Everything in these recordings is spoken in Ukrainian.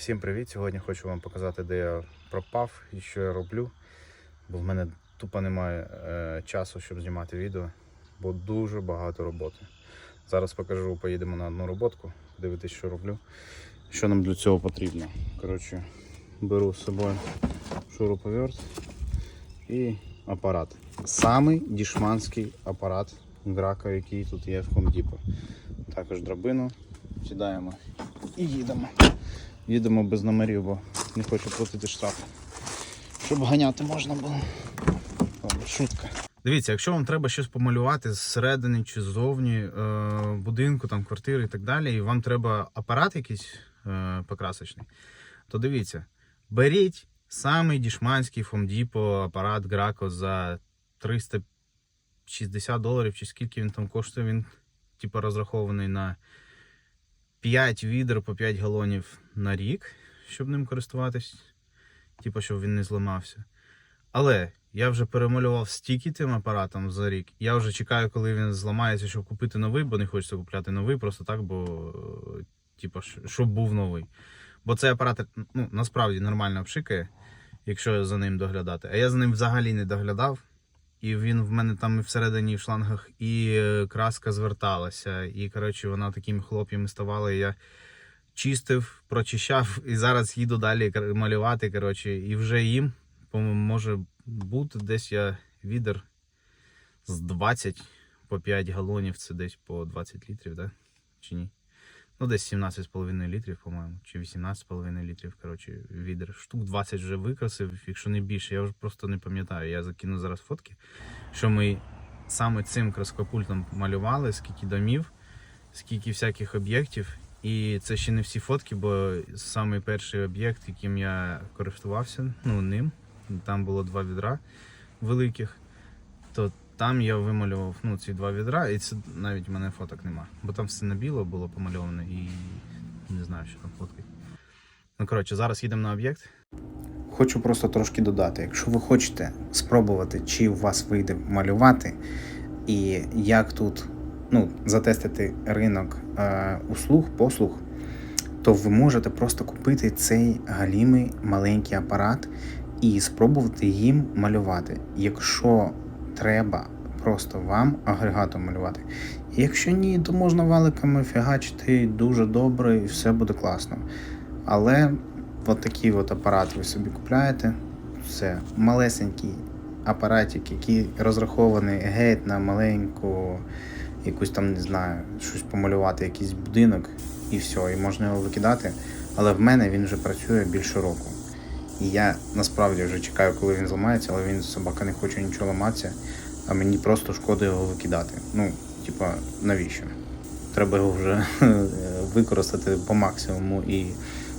Всім привіт! Сьогодні хочу вам показати, де я пропав і що я роблю. Бо в мене тупо немає е, часу, щоб знімати відео, бо дуже багато роботи. Зараз покажу, поїдемо на одну роботку, подивитись, що роблю. Що нам для цього потрібно. Коротше, беру з собою шуруповерт і апарат. Самий дішманський апарат Грака, який тут є в Depot. Також драбину сідаємо і їдемо. Їдемо без номерів, бо не хочу платити штраф. Щоб ганяти можна було. Шутка. Дивіться, якщо вам треба щось помалювати зсередини чи ззовні е, будинку, там, квартири і так далі, і вам треба апарат якийсь е, покрасочний, то дивіться, беріть самий дішманський Фомдіпо апарат Грако за 360 доларів, чи скільки він там коштує, він типу розрахований на 5 відер по 5 галонів на рік, щоб ним користуватись, типу, щоб він не зламався. Але я вже перемалював стільки тим апаратом за рік. Я вже чекаю, коли він зламається, щоб купити новий, бо не хочеться купляти новий, просто так, бо типу, щоб був новий. Бо цей апарат ну, насправді нормально пшикає, якщо за ним доглядати. А я за ним взагалі не доглядав. І він в мене там і всередині в шлангах і е, краска зверталася, і коротше вона такими хлоп'ями ставала. І я чистив, прочищав, і зараз їду далі малювати. Коротше, і вже їм по-моєму, може бути десь я відер з 20 по 5 галонів, це десь по 20 літрів, да? Чи ні? Ну, десь 17,5 літрів, по-моєму, чи 18,5 літрів. Коротше, відер. Штук 20 вже викрасив, якщо не більше, я вже просто не пам'ятаю. Я закину зараз фотки, що ми саме цим краскопультом малювали, скільки домів, скільки всяких об'єктів. І це ще не всі фотки, бо самий перший об'єкт, яким я користувався, ну ним, там було два відра великих, то там я вималював ну, ці два відра, і це навіть в мене фоток нема. Бо там все на біло було помальоване і не знаю, що там фоткати. Ну, коротше, зараз їдемо на об'єкт. Хочу просто трошки додати. Якщо ви хочете спробувати, чи у вас вийде малювати, і як тут ну, затестити ринок е, услуг, послуг, то ви можете просто купити цей галімий маленький апарат і спробувати їм малювати. Якщо треба просто вам агрегатом малювати. Якщо ні, то можна валиками фігачити дуже добре і все буде класно. Але от такий от апарат ви собі купляєте. Це малесенький апаратик, який розрахований геть на маленьку, якусь там, не знаю, щось помалювати, якийсь будинок, і все, і можна його викидати. Але в мене він вже працює більше року. І я насправді вже чекаю, коли він зламається, але він собака не хоче нічого ламатися, а мені просто шкода його викидати. Ну, типа, навіщо? Треба його вже використати по максимуму і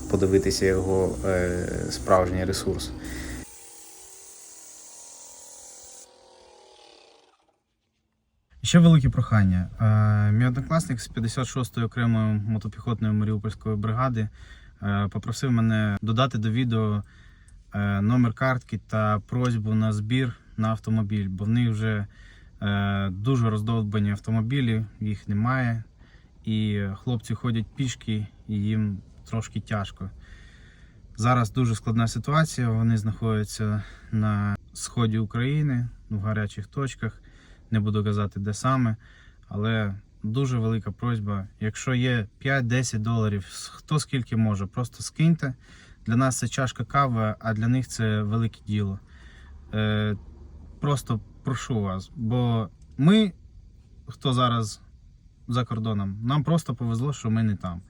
подивитися його е, справжній ресурс. Ще велике прохання. Е, Мій однокласник з 56-ї окремої мотопіхотної Маріупольської бригади е, попросив мене додати до відео е, номер картки та просьбу на збір на автомобіль, бо в них вже е, дуже роздовбані автомобілі, їх немає. І хлопці ходять пішки, і їм трошки тяжко. Зараз дуже складна ситуація. Вони знаходяться на сході України, в гарячих точках. Не буду казати, де саме, але дуже велика просьба. Якщо є 5-10 доларів, хто скільки може, просто скиньте. Для нас це чашка кави, а для них це велике діло. Е, просто прошу вас, бо ми, хто зараз за кордоном, нам просто повезло, що ми не там.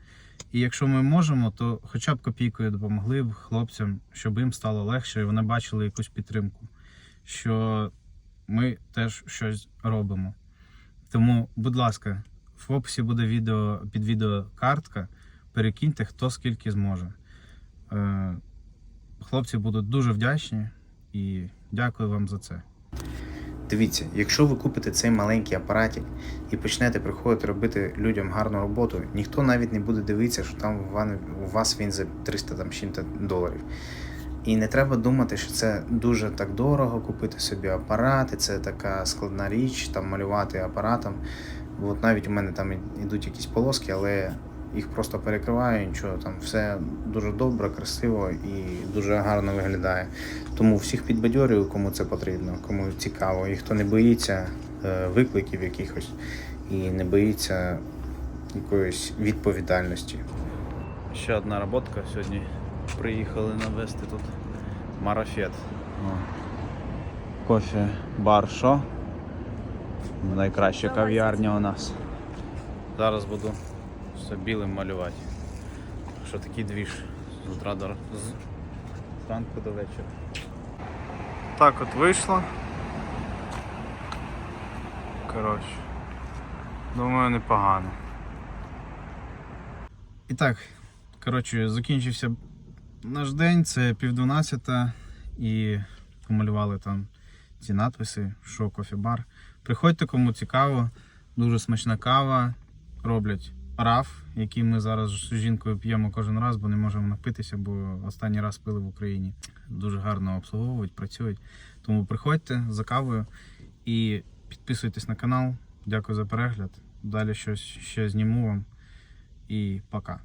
І якщо ми можемо, то хоча б копійкою допомогли б хлопцям, щоб їм стало легше і вони бачили якусь підтримку, що ми теж щось робимо. Тому, будь ласка, в описі буде відео під відео картка. Перекиньте, хто скільки зможе. Е, Хлопці будуть дуже вдячні і дякую вам за це. Дивіться, якщо ви купите цей маленький апаратик і почнете приходити робити людям гарну роботу, ніхто навіть не буде дивитися, що там у вас він за 300 там, чим-то доларів. І не треба думати, що це дуже так дорого купити собі апарат, і це така складна річ, там малювати апаратом. От навіть у мене там ідуть якісь полоски, але їх просто перекриває, нічого там все дуже добре, красиво і дуже гарно виглядає. Тому всіх підбадьорюю, кому це потрібно, кому цікаво, і хто не боїться е, викликів якихось і не боїться якоїсь відповідальності. Ще одна роботка. Сьогодні приїхали навести тут марафет. Кофе бар шо? Найкраща кав'ярня у нас. Зараз буду все білим малювати. Так Що такий двіж з утра до з ранку до вечора. Так от вийшло. Коротше. Думаю, непогано. І так, коротше, закінчився наш день, це пів дванадцята, і помалювали там ці надписи, що кофе-бар. Приходьте, кому цікаво, дуже смачна кава. Роблять раф, який ми зараз з жінкою п'ємо кожен раз, бо не можемо напитися, бо останній раз пили в Україні. Дуже гарно обслуговують, працюють. Тому приходьте за кавою і підписуйтесь на канал. Дякую за перегляд. Далі щось ще зніму вам. І пока.